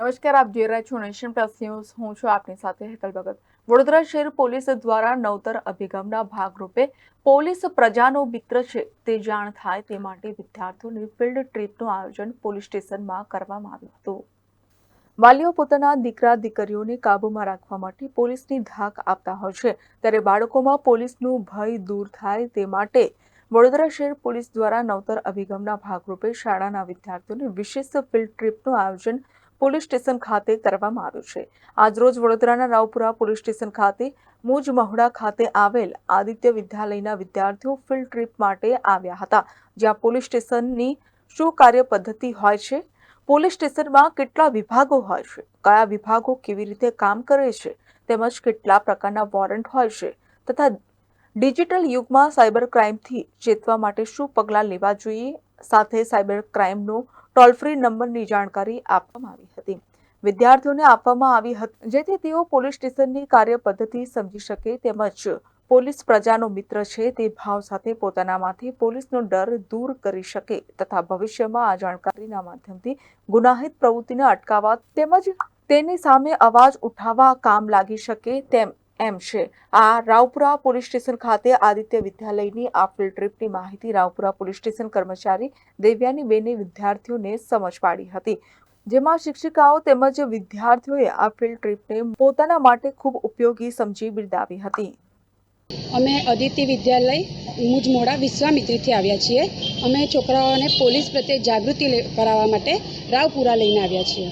નમસ્કાર, આપ જોઈ રહ્યા છો નેશન પ્લસ ન્યૂઝ. હું છું આપની સાથે હેતલ ભગત. વડોદરા શહેર પોલીસ દ્વારા નવતર અભિગમના ભાગરૂપે પોલીસ પ્રજાનો મિત્ર છે તે જાણ થાય તે માટે વિદ્યાર્થીઓની ફિલ્ડ ટ્રીપનું આયોજન પોલીસ સ્ટેશનમાં કરવામાં આવ્યું હતું. વાલીઓ પોતાના દીકરા, દીકરીઓને કાબૂમાં રાખવા માટે પોલીસની ધાક આપતા હોય છે. ત્યારે બાળકોમાં પોલીસનું ભય દૂર થાય તે માટે વડોદરા શહેર પોલીસ દ્વારા નવતર અભિગમના ભાગરૂપે શાળાના વિદ્યાર્થીઓને વિશેષ ફિલ્ડ ટ્રીપનું આયોજન પોલીસ સ્ટેશન ખાતે કરવામાં આવ્યું છે. આજરોજ વડોદરાના રાવપુરા પોલીસ સ્ટેશન ખાતે મુજ મહુડા ખાતે આવેલ આદિત્ય વિદ્યાલયના વિદ્યાર્થીઓ ફિલ્ડ ટ્રીપ માટે આવ્યા હતા. જ્યાં પોલીસ સ્ટેશનની શું કાર્ય પદ્ધતિ હોય છે? પોલીસ સ્ટેશનમાં કેટલા વિભાગો હોય છે? કયા વિભાગો કેવી રીતે કામ કરે છે? તેમજ કેટલા પ્રકારના વોરંટ હોય છે? તથા ડિજિટલ યુગમાં સાયબર ક્રાઇમથી ચેતવા માટે શું પગલાં લેવા જોઈએ? સાથે સાયબર ક્રાઇમનો ટોલ ફ્રી નંબરની જાણકારી આપવામાં આવી હતી. વિદ્યાર્થીઓને આપવામાં આવી હતી, જેથી તેઓ પોલીસ સ્ટેશનની કાર્ય પદ્ધતિ સમજી શકે તેમજ પોલીસ પ્રજાનો મિત્ર છે તે ભાવ સાથે પોતાનામાંથી પોલીસનો ડર દૂર કરી શકે તથા ભવિષ્યમાં આ જાણકારીના માધ્યમથી ગુનાહિત પ્રવૃત્તિને અટકાવવા તેમજ તેની સામે અવાજ ઉઠાવવા કામ લાગી શકે તેમ એમ છે. આ રાવપુરા પોલીસ સ્ટેશન ખાતે આદિત્ય વિદ્યાલયની આ ફિલ્ડ ટ્રીપની માહિતી રાવપુરા પોલીસ સ્ટેશન કર્મચારી દેવ્યાની બેને વિદ્યાર્થીઓને સમજ પાડી હતી. જેમાં શિક્ષિકાઓ તેમજ વિદ્યાર્થીઓએ આ ફિલ્ડ ટ્રીપને પોતાના માટે ખૂબ ઉપયોગી સમજી બિરદાવી હતી. અમે અદિતિ વિદ્યાલય, મુજ મોડા વિશ્વામિત્રીથી આવ્યા છીએ. અમે છોકરાઓને પોલીસ પ્રત્યે જાગૃતિ કરાવવા માટે રાવપુરા લઈને આવ્યા છીએ.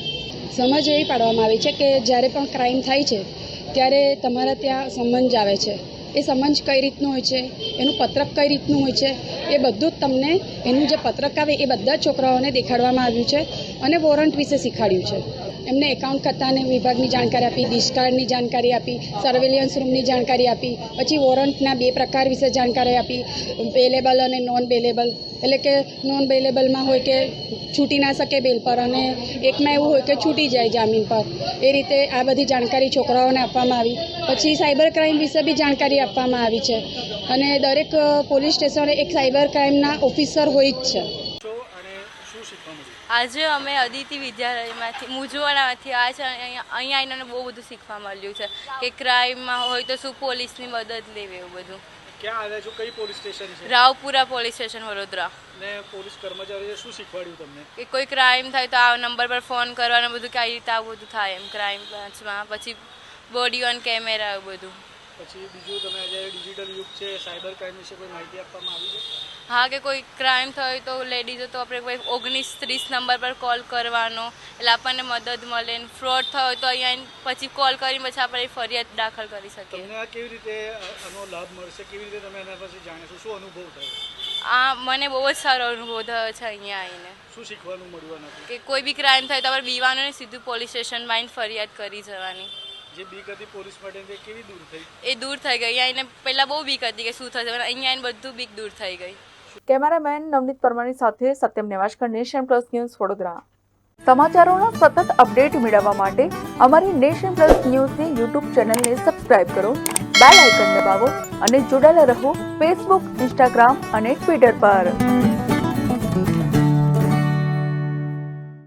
સમજ એવી પાડવામાં આવી છે કે જ્યારે પણ ક્રાઇમ થાય છે ત્યારે તમારા ત્યાં સમંજ આવે છે. એ સમંજ કઈ રીતનું હોય છે? એનું પત્રક કઈ રીતનું હોય છે? એ બધું જ તમને એનું જે પત્રક આવે એ બધા જ છોકરાઓને દેખાડવામાં આવ્યું છે અને વોરંટ વિશે શીખવાડ્યું છે. એમને એકાઉન્ટ ખાતાની વિભાગની જાણકારી આપી ડિસ્કાર્ડની જાણકારી આપી સર્વેલિયન્સ રૂમની જાણકારી આપી, પછી વોરંટના બે પ્રકાર વિશે જાણકારી આપી બેલેબલ અને નોન બેલેબલ એટલે કે નોન બેલેબલમાં હોય કે છૂટી ના શકે બેલ પર અને એકમાં એવું હોય કે છૂટી જાય જામીન પર. એ રીતે આ બધી જાણકારી છોકરાઓને આપવામાં આવી. પછી સાયબર ક્રાઇમ વિશે બી જાણકારી આપવામાં આવી છે. અને દરેક પોલીસ સ્ટેશને એક સાયબર ક્રાઇમના ઓફિસર હોય જ છે છો અને શું શીખવા મળ્યું આજે અમે અદિતિ વિદ્યાલયમાંથી મુજવાડામાંથી આ છે અહીંયા આવીને બહુ બધું શીખવા મળ્યું છે કે ક્રાઇમમાં હોય તો શું પોલીસની મદદ લેવી એવું બધું. ક્યાં આવ્યા છો? કઈ પોલીસ સ્ટેશન છે? Raopura police station Vadodara. ને પોલીસ કર્મચારીએ શું શીખવાડ્યું તમને? કે કોઈ ક્રાઇમ થાય તો આ નંબર પર ફોન કરવાનું બધું કઈ રીતે આવું બધું થાય એમ ક્રાઇમ બ્રાન્ચમાં પછી બોડી ઓન કેમેરા એવું બધું. પછી બીજું તમે આજે ડિજિટલ યુગ છે સાયબર ક્રાઇમ વિશે કોઈ માહિતી આપવામાં આવી છે? હા કે કોઈ ક્રાઇમ થયો તો લેડીઝો તો આપણે કોઈ ઓગણીસ ત્રીસ નંબર પર કોલ કરવાનો એટલે આપણને મદદ મળે ને ફ્રોડ થયો તો અહીંયા પછી કોલ કરીને પછી આપણે ફરિયાદ દાખલ કરી શકીએ. તમને આ કેવી રીતે આનો લાભ મળશે? કેવી રીતે તમે એના પછી જાણીશો? શું અનુભવ થયો? આ મને બહુ જ સારો અનુભવ થયો છે અહીંયા આવીને. શું શીખવાનું મળ્યું કે કોઈ બી ક્રાઇમ થાય તો આપણે બીવાનું ને સીધું પોલીસ સ્ટેશનમાં આવીને ફરિયાદ કરી જવાની. જે બીક હતી પોલીસ માટે તે કેવી દૂર થઈ? એ દૂર થઈ ગઈ. અહીંયા એને પહેલાં બહુ બીક હતી કે શું થશે પણ અહીંયા આવીને બધું બીક દૂર થઈ ગઈ. કેમેરામેન નવનીત પરમારની સાથે સત્યમ નેવાશકર નેશન પ્લસ ન્યૂઝ વડોદરા. સમાચારોના સતત અપડેટ મેળવવા માટે અમારી નેશન પ્લસ ન્યૂઝની યુટ્યુબ ચેનલને સબસ્ક્રાઇબ કરો બેલ આઇકન દબાવો અને જોડાયેલા રહો ફેસબુક ઇન્સ્ટાગ્રામ અને ટ્વિટર પર.